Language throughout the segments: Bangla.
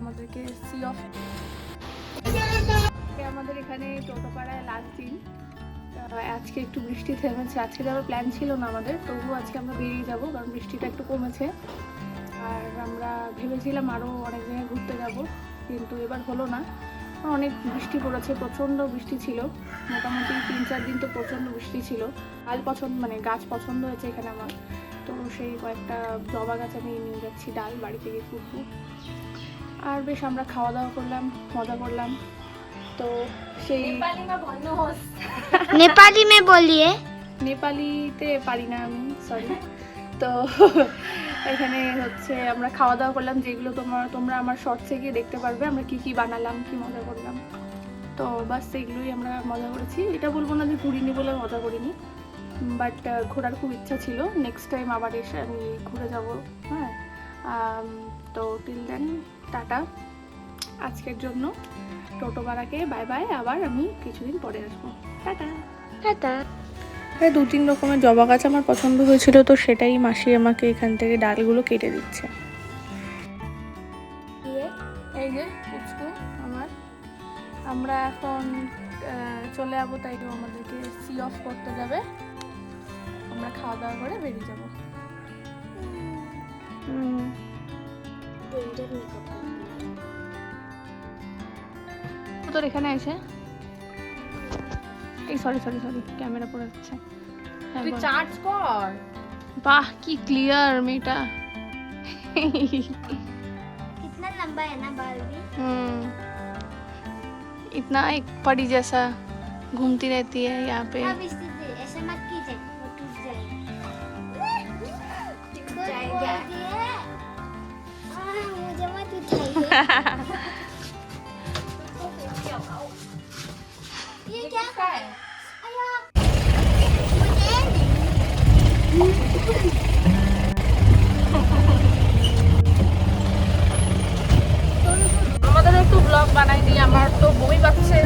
আমাদেরকে সি অফ আমাদের এখানে টোটোপাড়ায় লাস্ট দিন। তা আজকে একটু বৃষ্টি থেমেছে। আজকে যাওয়ার প্ল্যান ছিল না আমাদের। তবুও আজকে আমরা বেরিয়ে যাব, কারণ বৃষ্টিটা একটু কমেছে। আর আমরা ভেবেছিলাম আরও অনেক জায়গায় ঘুরতে যাব, কিন্তু এবার হলো না। অনেক বৃষ্টি পড়েছে, প্রচণ্ড বৃষ্টি ছিল। মোটামুটি তিন চার দিন তো প্রচণ্ড বৃষ্টি ছিল। ডাল পছন্দ মানে গাছ পছন্দ হয়েছে এখানে আমার। তো সেই কয়েকটা জবা গাছ আমি নিয়ে যাচ্ছি, ডাল বাড়ি থেকে কুকু আর বেশ আমরা খাওয়া দাওয়া করলাম মজা করলাম। তো সেই নেপালি মে বলিয়ে? নেপালিতে পারি না আমি সরি তো এখানে হচ্ছে আমরা খাওয়া দাওয়া করলাম যেগুলো তোমার তোমরা আমার শর্টসে গিয়ে দেখতে পারবে আমরা কি কি বানালাম কি মজা করলাম। তো বাস সেগুলোই আমরা মজা করেছি। এটা বলব না যে ঘুরিনি বলে মজা করিনি বাট ঘোরার খুব ইচ্ছা ছিল। নেক্সট টাইম আবার এসে আমি ঘুরে যাব হ্যাঁ। তো টিল দেন টাটা। আজকের জন্য টোটো ভাড়াকে বাই বাই আবার আমি কিছুদিন পরে আসব। টাটা। টাটা। প্রায় দু তিন রকমের জবা গাছ আমার পছন্দ হয়েছিল তো সেটাই মাসি আমাকে এখান থেকে ডালগুলো কেটে দিচ্ছে। এই যে পুচকু আমার। আমরা এখন চলে যাব তাই তো আমাদেরকে সি অফ করতে যাবে। আমরা খাওয়া দাওয়া করে বেরিয়ে যাব। হুম। তোর এখানে এসে এই সরি সরি সরি ক্যামেরা পড়ে যাচ্ছে হ্যাঁ, তুই বল। চার্জ কর বাহ কি ক্লিয়ার মেয়েটা कितना लंबा है ना बाल भी हम्म इतना एक परी जैसा घूमती रहती है यहाँ पे अब আমাদের একটু ব্লগ বানাই আমার তো বই পাচ্ছে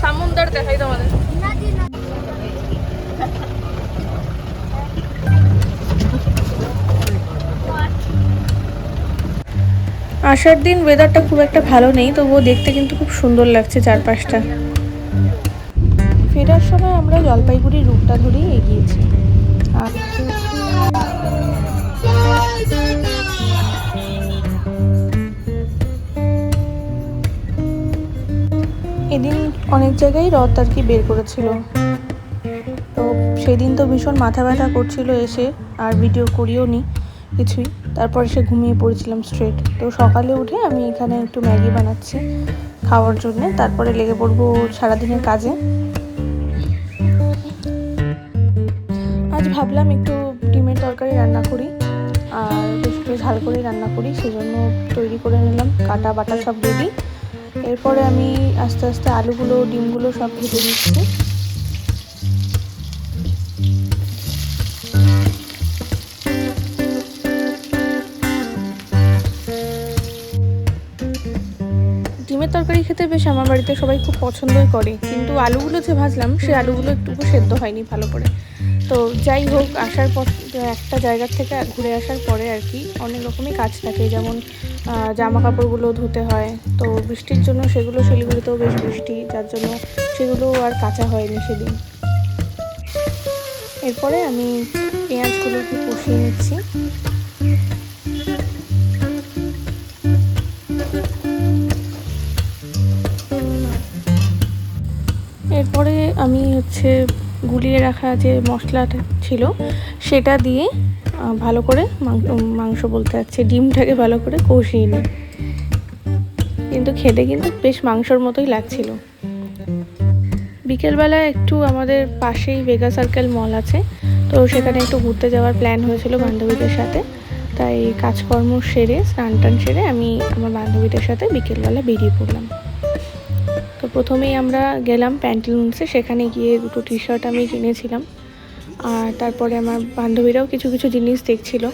সামুন্দর দেখাই তোমাদের। আসার দিন ওয়েদারটা খুব একটা ভালো নেই, তবুও দেখতে কিন্তু খুব সুন্দর লাগছে চারপাশটা। ফেরার সময় আমরা জলপাইগুড়ি রুটটা ধরেই এগিয়েছি। আর এদিন অনেক জায়গায় রথ আর কি বের করেছিল। তো সেদিন তো ভীষণ মাথা ব্যথা করছিল এসে, আর ভিডিও করিও নি কিছুই। তারপর সে ঘুমিয়ে পড়েছিলাম স্ট্রেট তো সকালে উঠে আমি এখানে একটু ম্যাগি বানাচ্ছি খাওয়ার জন্য। তারপরে লেগে পড়ব সারাদিনের কাজে। আজ ভাবলাম একটু ডিমের তরকারি রান্না করি, আর একটু ঝাল করে রান্না করি, সেজন্য তৈরি করে নিলাম, কাটা বাটা সব রেডি এরপরে আমি আস্তে আস্তে আলুগুলো, ডিমগুলো সব ভেজে নিচ্ছি। তরকারি খেতে বেশ আমার বাড়িতে সবাই খুব পছন্দই করে। কিন্তু আলুগুলো যে ভাজলাম, সেই আলুগুলো একটুকু সেদ্ধ হয়নি ভালো করে। তো যাই হোক, আসার পর একটা জায়গার থেকে ঘুরে আসার পরে আর কি অনেক রকমই কাজ থাকে। যেমন জামা কাপড়গুলো ধুতে হয়। তো বৃষ্টির জন্য সেগুলো শিলিগুড়িতেও বেশ বৃষ্টি, যার জন্য সেগুলো আর কাঁচা হয়নি সেদিন। এরপরে আমি পেঁয়াজগুলোকে কষিয়ে নিচ্ছি। এরপরে আমি হচ্ছে গুলিয়ে রাখা যে মশলাটা ছিল, সেটা দিয়ে ভালো করে মাংস বলতে যাচ্ছে ডিমটাকে ভালো করে কষিয়ে নিই। কিন্তু খেতে কিন্তু বেশ মাংসর মতোই লাগছিল। বিকেলবেলা একটু আমাদের পাশেই ভেগা সার্কেল মল আছে, তো সেখানে একটু ঘুরতে যাওয়ার প্ল্যান হয়েছিল বান্ধবীদের সাথে। তাই কাজকর্ম সেরে স্নান টান সেরে আমি আমার বান্ধবীদের সাথে বিকেলবেলা বেরিয়ে পড়লাম। প্রথমেই আমরা গেলাম প্যান্টলুন্সে, সেখানে গিয়ে দুটো টি শার্ট আমি কিনেছিলাম। আর তারপরে আমার বান্ধবীরাও কিছু কিছু জিনিস দেখছিল।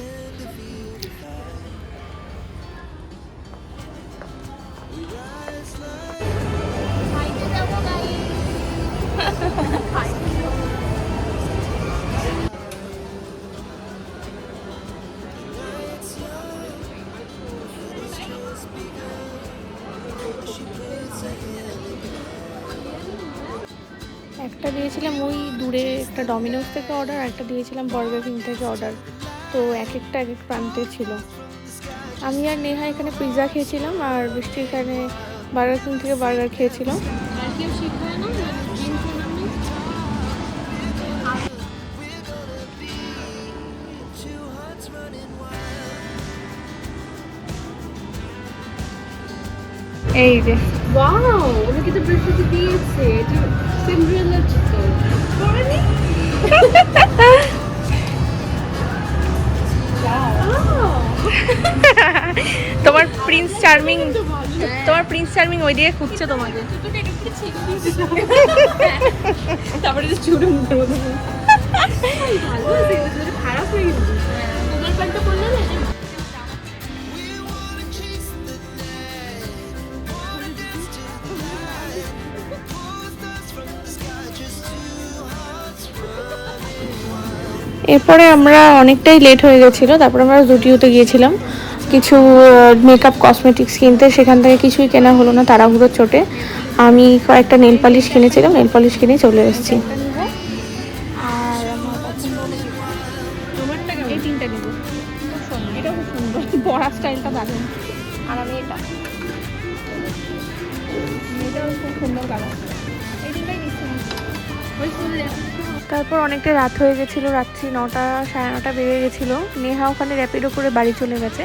একটা দিয়েছিলাম ওই দূরে একটা ডমিনোস থেকে অর্ডার একটা দিয়েছিলাম বার্গার কিং থেকে অর্ডার তো এক একটা এক এক প্রান্তে ছিল। আমি আর নেহা এখানে পিৎজা খেয়েছিলাম আর বৃষ্টি এখানে বার্গার কিং থেকে বার্গার খেয়েছিল আর কেউ শিখায় না জিম শোনানো এই যে। ওয়াও ওনাকে তো বৃষ্টি দিয়েছে। এটা তোমার প্রিন্স চার্মিং তোমার প্রিন্স চার্মিং ওই দিকে খুঁজছে তোমাকে। তারপরে চুড়ে মুখের খারাপ হয়ে গেছে। এরপরে আমরা অনেকটাই লেট হয়ে গেছিল, তারপরে আমরা জুটিওতে গিয়েছিলাম। কিছু মেকআপ কসমেটিক্স কিনতে, সেখান থেকে কিছুই কেনা হলো না তাড়াহুড়োর চোটে। আমি কয়েকটা নেল পালিশ কিনেছিলাম নেল পালিশ কিনে চলে এসেছি। আর আমি এটা। এটাও খুব সুন্দর এই স্কুলে তারপর অনেকটা রাত হয়ে গেছিল, রাত্রি নটা, সাড়ে নটা বেড়ে গেছিল। নেহা ওখানে র্যাপিডো করে বাড়ি চলে গেছে।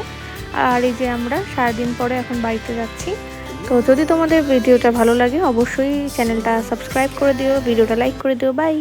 আর এই যে আমরা সারাদিন পরে এখন বাড়িতে যাচ্ছি। তো যদি তোমাদের ভিডিওটা ভালো লাগে, অবশ্যই চ্যানেলটা সাবস্ক্রাইব করে দিও, ভিডিওটা লাইক করে দিও, বাই।